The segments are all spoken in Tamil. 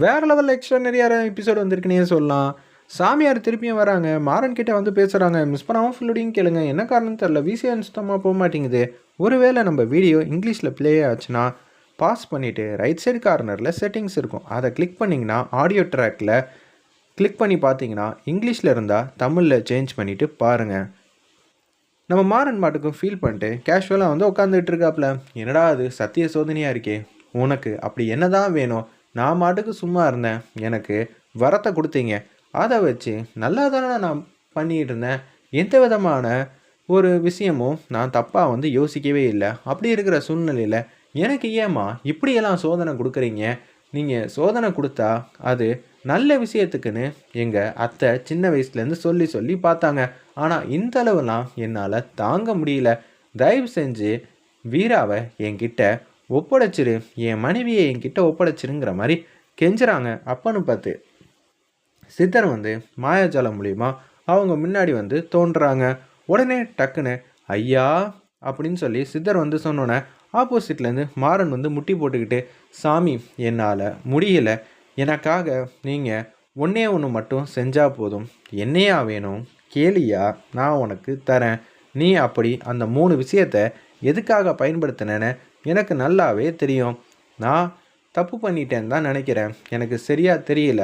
வேறு லெவலில் எக்ஸ்ட்ரா நிறைய எபிசோடு வந்திருக்குனே சொல்லலாம். சாமியார் திருப்பியும் வராங்க. மாறன் கிட்ட வந்து பேசுகிறாங்க மிஸ் பண்ணாமல் ஃபுல்லுடையும் கேளுங்க. என்ன காரணம் தெரில விசிஆர் சுத்தமாக போக மாட்டேங்குது. ஒருவேளை நம்ம வீடியோ இங்கிலீஷில் ப்ளே ஆச்சுன்னா பாஸ் பண்ணிவிட்டு ரைட் சைடு கார்னரில் செட்டிங்ஸ் இருக்கும். அதை கிளிக் பண்ணிங்கன்னா ஆடியோ ட்ராக்கில் கிளிக் பண்ணி பார்த்தீங்கன்னா இங்கிலீஷில் இருந்தால் தமிழில் சேஞ்ச் பண்ணிவிட்டு பாருங்கள் நம்ம மாறன் மாட்டுக்கும் ஃபீல் பண்ணிட்டு கேஷுவலாக வந்து உட்காந்துட்டு இருக்காப்புல என்னடா அது சத்திய சோதனையாக இருக்கே. உனக்கு அப்படி என்ன தான் வேணும்? நான் மாட்டுக்கு சும்மா இருந்தேன். எனக்கு வரத்தை கொடுத்தீங்க. அதை வச்சு நல்லா தானே நான் பண்ணிகிட்டு இருந்தேன். எந்த விதமான ஒரு விஷயமும் நான் தப்பாக வந்து யோசிக்கவே இல்லை. அப்படி இருக்கிற சூழ்நிலையில் எனக்கு ஏம்மா இப்படியெல்லாம் சோதனை கொடுக்குறீங்க? நீங்கள் சோதனை கொடுத்தா அது நல்ல விஷயத்துக்குன்னு எங்கள் அத்தை சின்ன வயசுலேருந்து சொல்லி சொல்லி பார்த்தாங்க. ஆனால் இந்த அளவுலாம் என்னால் தாங்க முடியல. தயவு செஞ்சு வீராவை என்கிட்ட ஒப்படைச்சிரு. என் மனைவியை என்கிட்ட ஒப்படைச்சிருங்கிற மாதிரி கெஞ்சுறாங்க. அப்பன்னு பார்த்து சித்தர் வந்து மாயாஜாலம் மூலிமா அவங்க முன்னாடி வந்து தோன்றுறாங்க உடனே டக்குன்னு ஐயா அப்படின்னு சொல்லி சித்தர் வந்து சொன்னோன்னே ஆப்போசிட்லேருந்து மாறன் வந்து முட்டி போட்டுக்கிட்டு சாமி என்னால் முடியலை. எனக்காக நீங்கள் ஒன்றே ஒன்று மட்டும் செஞ்சால் போதும். என்னையா வேணும்? கேளியா? நான் உனக்கு தரேன். நீ அப்படி அந்த மூணு விஷயத்த எதுக்காக பயன்படுத்தினேன்னு எனக்கு நல்லாவே தெரியும். நான் தப்பு பண்ணிட்டேன்னு தான் நினைக்கிறேன். எனக்கு சரியாக தெரியல.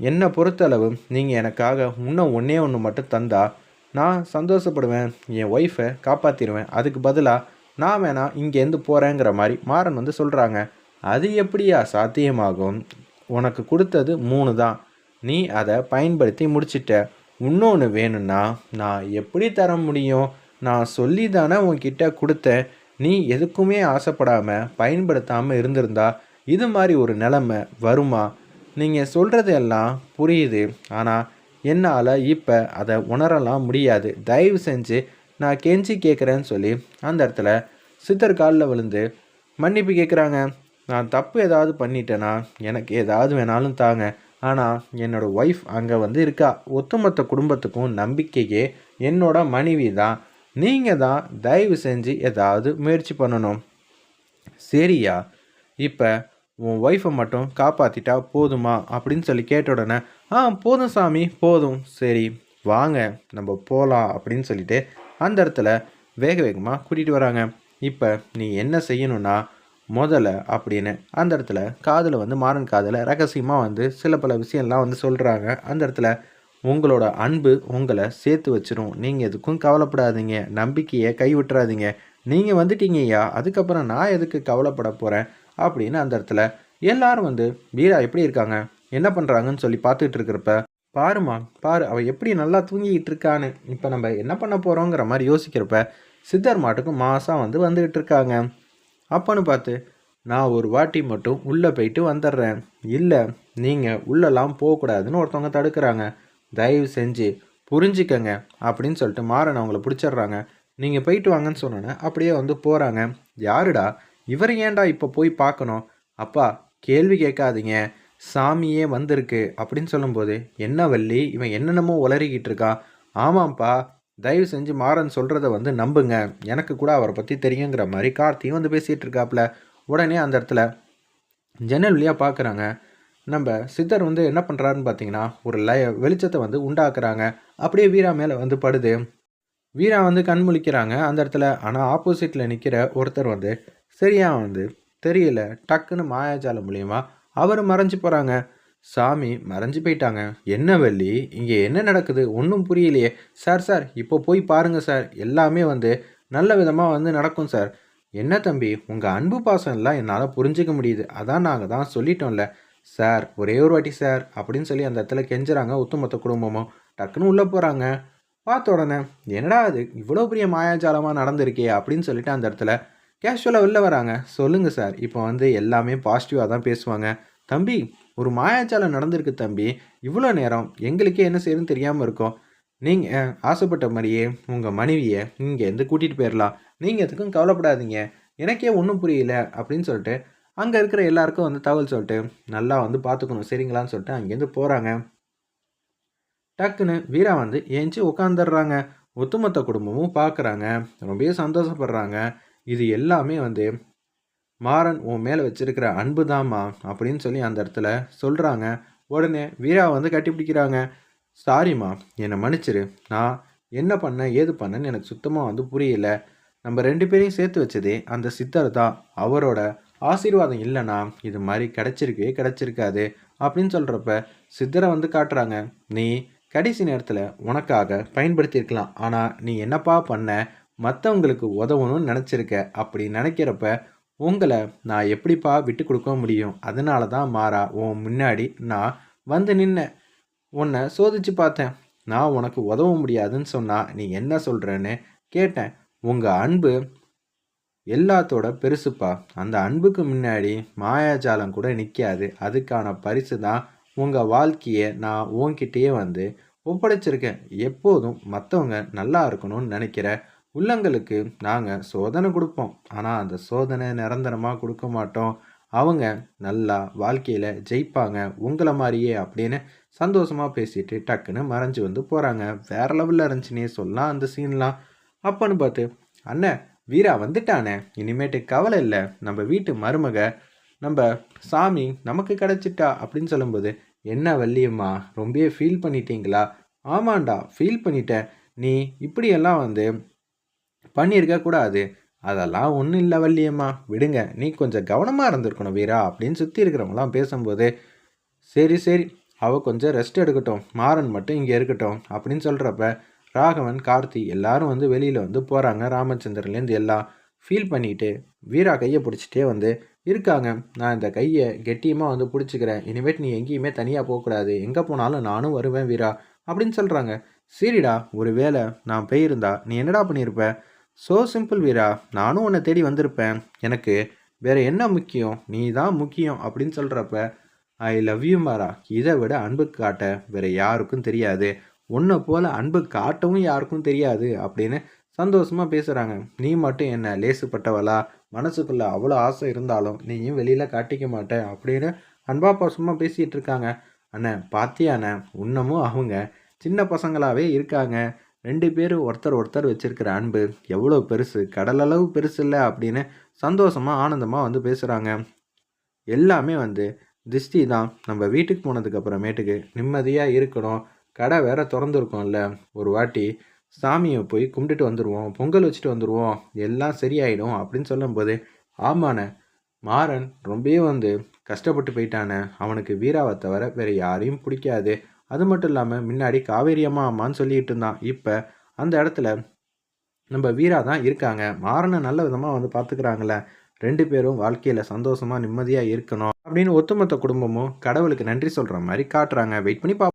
என்னை பொறுத்தளவு நீங்கள் எனக்காக இன்னும் ஒன்றே ஒன்று மட்டும் தந்தா நான் சந்தோஷப்படுவேன். என் ஒய்ஃபை காப்பாற்றிடுவேன் அதுக்கு பதிலாக நான் வேணா இங்கேருந்து போகிறேங்கிற மாதிரி மாறன் வந்து சொல்கிறாங்க அது எப்படியா சாத்தியமாகும்? உனக்கு கொடுத்தது மூணு தான். நீ அதை பயன்படுத்தி முடிச்சிட்ட. இன்னொன்று வேணும்னா நான் எப்படி தர முடியும்? நான் சொல்லி தானே உன்கிட்ட கொடுத்தேன். நீ எதுக்குமே ஆசைப்படாமல் பயன்படுத்தாமல் இருந்திருந்தா இது மாதிரி ஒரு நிலமை வருமா? நீங்கள் சொல்கிறது எல்லாம் புரியுது. ஆனால் என்னால் இப்போ அதை உணரலாம் முடியாது. தயவு செஞ்சு நான் கெஞ்சி கேட்குறேன்னு சொல்லி அந்த இடத்துல சித்தர் காலில் விழுந்து மன்னிப்பு கேட்குறாங்க நான் தப்பு ஏதாவது பண்ணிட்டேன்னா எனக்கு ஏதாவது வேணாலும் தாங்க. ஆனால் என்னோடய ஒய்ஃப் அங்கே வந்து இருக்கா. ஒட்டுமொத்த குடும்பத்துக்கும் நம்பிக்கையே என்னோட மனைவி தான். நீங்கள் தான் தயவு செஞ்சு ஏதாவது முயற்சி பண்ணணும். சரியா? இப்போ உன் ஒய்ஃபை மட்டும் காப்பாற்றிட்டா போதுமா? அப்படின்னு சொல்லி கேட்ட உடனே ஆ போதும் சாமி போதும். சரி வாங்க நம்ம போகலாம் அப்படின்னு சொல்லிட்டு அந்த இடத்துல வேக வேகமாக கூட்டிகிட்டு வராங்க. இப்போ நீ என்ன செய்யணும்னா முதல்ல அப்படின்னு அந்த இடத்துல காதில் வந்து மாறன் காதில் ரகசியமாக வந்து சில பல விஷயம்லாம் வந்து சொல்கிறாங்க அந்த இடத்துல உங்களோட அன்பு உங்களை சேர்த்து வச்சிரும். நீங்கள் எதுக்கும் கவலைப்படாதீங்க. நம்பிக்கையை கைவிட்டுறாதீங்க. நீங்கள் வந்துட்டீங்கய்யா. அதுக்கப்புறம் நான் எதுக்கு கவலைப்பட போகிறேன் அப்படின்னு அந்த இடத்துல எல்லாரும் வந்து வீரா எப்படி இருக்காங்க? என்ன பண்ணுறாங்கன்னு சொல்லி பார்த்துட்டு இருக்கிறப்ப பாருமா பாரு அவள் எப்படி நல்லா தூங்கிக்கிட்டு இருக்கான்னு. இப்போ நம்ம என்ன பண்ண போகிறோங்கிற மாதிரி யோசிக்கிறப்ப சித்தர் மாட்டுக்கும் மாதம் வந்து வந்துக்கிட்டு இருக்காங்க. அப்போன்னு பார்த்து நான் ஒரு வாட்டி மட்டும் உள்ளே போயிட்டு வந்துடுறேன். இல்லை நீங்கள் உள்ளெல்லாம் போகக்கூடாதுன்னு ஒருத்தவங்க தடுக்கிறாங்க. தயவு செஞ்சு புரிஞ்சுக்கங்க அப்படின்னு சொல்லிட்டு மாறன் அவங்கள பிடிச்சிடுறாங்க. நீங்கள் போயிட்டு வாங்கன்னு சொன்னோன்னே அப்படியே வந்து போகிறாங்க யாருடா? இவர் ஏன்டா இப்போ போய் பார்க்கணும்? அப்பா கேள்வி கேட்காதீங்க. சாமியே வந்திருக்கு அப்படின்னு சொல்லும்போது என்ன வள்ளி? இவன் என்னென்னமோ உளறிக்கிட்டு இருக்கான் ஆமாம்ப்பா தயவு செஞ்சு மாறன் சொல்கிறத வந்து நம்புங்க. எனக்கு கூட அவரை பற்றி தெரியுங்கிற மாதிரி கார்த்தியும் வந்து பேசிகிட்டு இருக்காப்புல உடனே அந்த இடத்துல ஜன்னல் வழியாக பார்க்குறாங்க நம்ம சித்தர் வந்து என்ன பண்ணுறாருன்னு பார்த்தீங்கன்னா ஒரு லய வெளிச்சத்தை வந்து உண்டாக்குறாங்க. அப்படியே வீரா மேலே வந்து படுது. வீரா வந்து கண் முழிக்கிறாங்க. அந்த இடத்துல ஆனால் ஆப்போசிட்டில் நிற்கிற ஒருத்தர் வந்து சரியாக வந்து தெரியல. டக்குன்னு மாயாஜாலம் மூலியமா அவர் மறைஞ்சு போகிறாங்க சாமி மறைஞ்சு போயிட்டாங்க. என்ன வள்ளி? இங்கே என்ன நடக்குது? ஒன்றும் புரியலையே. சார் சார் இப்போ போய் பாருங்கள் சார். எல்லாமே வந்து நல்ல விதமாக வந்து நடக்கும் சார். என்ன தம்பி? உங்கள் அன்பு பாசம் எல்லாம் என்னால் புரிஞ்சிக்க முடியுது. அதான் நாங்கள் தான் சொல்லிட்டோம்ல. சார் ஒரே ஒரு வாட்டி சார் அப்படின்னு சொல்லி அந்த இடத்துல கெஞ்சுறாங்க ஒத்துமொத்த குடும்பமும். டக்குன்னு உள்ளே போகிறாங்க பார்த்த உடனே என்னடா அது இவ்வளோ பெரிய மாயாஜாலமாக நடந்திருக்கே அப்படின்னு சொல்லிட்டு அந்த இடத்துல கேஷுவலாக வெளில வராங்க. சொல்லுங்கள் சார் இப்போ வந்து எல்லாமே பாசிட்டிவாக தான் பேசுவாங்க. தம்பி ஒரு மாயாஜாலம் நடந்திருக்கு தம்பி இவ்வளோ நேரம் எங்களுக்கே என்ன செய்யணும்னு தெரியாமல் இருக்கும். நீங்கள் ஆசைப்பட்ட மாதிரியே உங்கள் மனைவியை இங்கேருந்து கூட்டிகிட்டு போயிடலாம் நீங்கள் எதுக்கும் கவலைப்படாதீங்க. எனக்கே ஒன்றும் புரியல அப்படின்னு சொல்லிட்டு அங்கே இருக்கிற எல்லாருக்கும் வந்து தகவல் சொல்லிட்டு நல்லா வந்து பார்த்துக்கணும் சரிங்களான்னு சொல்லிட்டு அங்கேருந்து போகிறாங்க டக்குன்னு வீரா வந்து ஏஞ்சி உட்காந்துடுறாங்க ஒத்துமொத்த குடும்பமும் பார்க்குறாங்க ரொம்பவே சந்தோஷப்படுறாங்க. இது எல்லாமே வந்து மாறன் உன் மேலே வச்சிருக்கிற அன்பு தாம்மா அப்படின்னு சொல்லி அந்த இடத்துல சொல்கிறாங்க உடனே வீரா வந்து கட்டிப்பிடிக்கிறாங்க. சாரிம்மா என்னை மன்னிச்சிரு. நான் என்ன பண்ணேன் ஏது பண்ணேன்னு எனக்கு சுத்தமாக வந்து புரியல. நம்ம ரெண்டு பேரையும் சேர்த்து வச்சதே அந்த சித்தர் தான். அவரோட ஆசீர்வாதம் இல்லைனா இது மாதிரி கிடச்சிருக்கவே கிடச்சிருக்காது அப்படின்னு சொல்கிறப்ப சித்தரை வந்து காட்டுறாங்க நீ கடைசி நேரத்தில் உனக்காக பயன்படுத்தியிருக்கலாம். ஆனால் நீ என்னப்பா பண்ண? மற்றவங்களுக்கு உதவணும்னு நினச்சிருக்க. அப்படி நினைக்கிறப்ப உங்களை நான் எப்படிப்பா விட்டு கொடுக்க முடியும்? அதனால தான் மாறா உன் முன்னாடி நான் வந்து நின்னேன். உன்னை சோதிச்சு பார்த்தேன். நான் உனக்கு உதவ முடியாதுன்னு சொன்னால் நீ என்ன சொல்கிறேன்னு கேட்டேன். உங்கள் அன்பு எல்லாத்தோட பெருசுப்பா. அந்த அன்புக்கு முன்னாடி மாயாஜாலம் கூட நிற்காது அதுக்கான பரிசு தான் உங்கள் வாழ்க்கையை. நான் உன்கிட்டயே வந்து ஒப்படைச்சிருக்கேன். எப்போதும் மற்றவங்க நல்லா இருக்கணும்னு நினைக்கிற உள்ளங்களுக்கு நாங்கள் சோதனை கொடுப்போம். ஆனால் அந்த சோதனை நிரந்தரமாக கொடுக்க மாட்டோம். அவங்க நல்லா வாழ்க்கையில் ஜெயிப்பாங்க. உங்களை மாதிரியே அப்படின்னு சந்தோஷமாக பேசிட்டு டக்குன்னு மறைஞ்சு வந்து போகிறாங்க வேற லெவலில் இருந்துச்சுன்னே சொல்லலாம் அந்த சீன்லாம் அப்பன்னு பார்த்து அண்ணன் வீரா வந்துட்டானே. இனிமேட்டு கவலை இல்லை. நம்ம வீட்டு மருமக நம்ம சாமி நமக்கு கிடச்சிட்டா அப்படின்னு சொல்லும்போது என்ன வள்ளியம்மா ரொம்பவே ஃபீல் பண்ணிட்டீங்களா? ஆமாண்டா ஃபீல் பண்ணிட்டேன். நீ இப்படியெல்லாம் வந்து பண்ணியிருக்க கூடாது. அதெல்லாம் ஒன்றும் இல்லை வள்ளியம்மா. விடுங்க நீ கொஞ்சம் கவனமாக இருந்திருக்கணும் வீரா அப்படின்னு சுற்றி இருக்கிறவங்களாம் பேசும்போது சரி சரி அவள் கொஞ்சம் ரெஸ்ட் எடுக்கட்டும். மாறன் மட்டும் இங்கே இருக்கட்டும் அப்படின்னு சொல்கிறப்ப ராகவன் கார்த்தி எல்லாரும் வந்து வெளியில் வந்து போகிறாங்க ராமச்சந்திரன்லேருந்து எல்லாம் ஃபீல் பண்ணிட்டு வீரா கையை பிடிச்சிட்டே வந்து இருக்காங்க. நான் இந்த கையை கெட்டியமாக வந்து பிடிச்சிக்கிறேன். இனிமேட் நீ எங்கேயுமே தனியாக போகக்கூடாது. எங்கே போனாலும் நானும் வருவேன் வீரா அப்படின்னு சொல்கிறாங்க சரிடா ஒரு வேளை நான் போயிருந்தா நீ என்னடா பண்ணியிருப்ப? ஸோ சிம்பிள் வீரா நானும் உன்னை தேடி வந்திருப்பேன். எனக்கு வேறு என்ன முக்கியம்? நீ தான் முக்கியம் அப்படின்னு சொல்கிறப்ப ஐ லவ் யூ மாரா இதை விட அன்பு காட்ட வேற யாருக்கும் தெரியாது. உன்னை போல அன்பு காட்டவும் யாருக்கும் தெரியாது அப்படின்னு சந்தோஷமாக பேசுகிறாங்க நீ மட்டும் என்ன லேசுப்பட்டவளா? மனசுக்குள்ளே அவ்வளோ ஆசை இருந்தாலும் நீயும் வெளியில் காட்டிக்க மாட்டேன் அப்படின்னு அன்பா பாசமாக பேசிகிட்டு இருக்காங்க. அண்ணன் பாத்தியாண்ண இன்னமும் அவங்க சின்ன பசங்களாகவே இருக்காங்க. ரெண்டு பேரும் ஒருத்தர் ஒருத்தர் வச்சிருக்கிற அன்பு எவ்வளோ பெருசு கடலளவு பெருசு இல்லை அப்படின்னு சந்தோஷமாக ஆனந்தமாக வந்து பேசுகிறாங்க எல்லாமே வந்து திஷ்டி தான் நம்ம வீட்டுக்கு போனதுக்கு அப்புறமேட்டுக்கு நிம்மதியாக இருக்கணும். கடை வேற திறந்துருக்கோம்ல. ஒரு வாட்டி சாமியை போய் கும்பிட்டுட்டு வந்துடுவோம் பொங்கல் வச்சுட்டு வந்துடுவோம் எல்லாம் சரியாயிடும் அப்படின்னு சொல்லும்போது ஆமாண்ண மாறன் ரொம்பவே வந்து கஷ்டப்பட்டு போயிட்டானே. அவனுக்கு வீராவை தவிர வேறு யாரையும் பிடிக்காது. அது மட்டும் இல்லாமல் முன்னாடி காவேரி அம்மா அம்மான்னு சொல்லிட்டு இருந்தான். இப்போ அந்த இடத்துல நம்ம வீரா தான் இருக்காங்க. மாறனை நல்ல விதமாக வந்து பார்த்துக்கிறாங்களே ரெண்டு பேரும் வாழ்க்கையில் சந்தோஷமாக நிம்மதியாக இருக்கணும் அப்படின்னு ஒத்துமொத்த குடும்பமும் கடவுளுக்கு நன்றி சொல்கிற மாதிரி காட்டுறாங்க. வெயிட் பண்ணி பா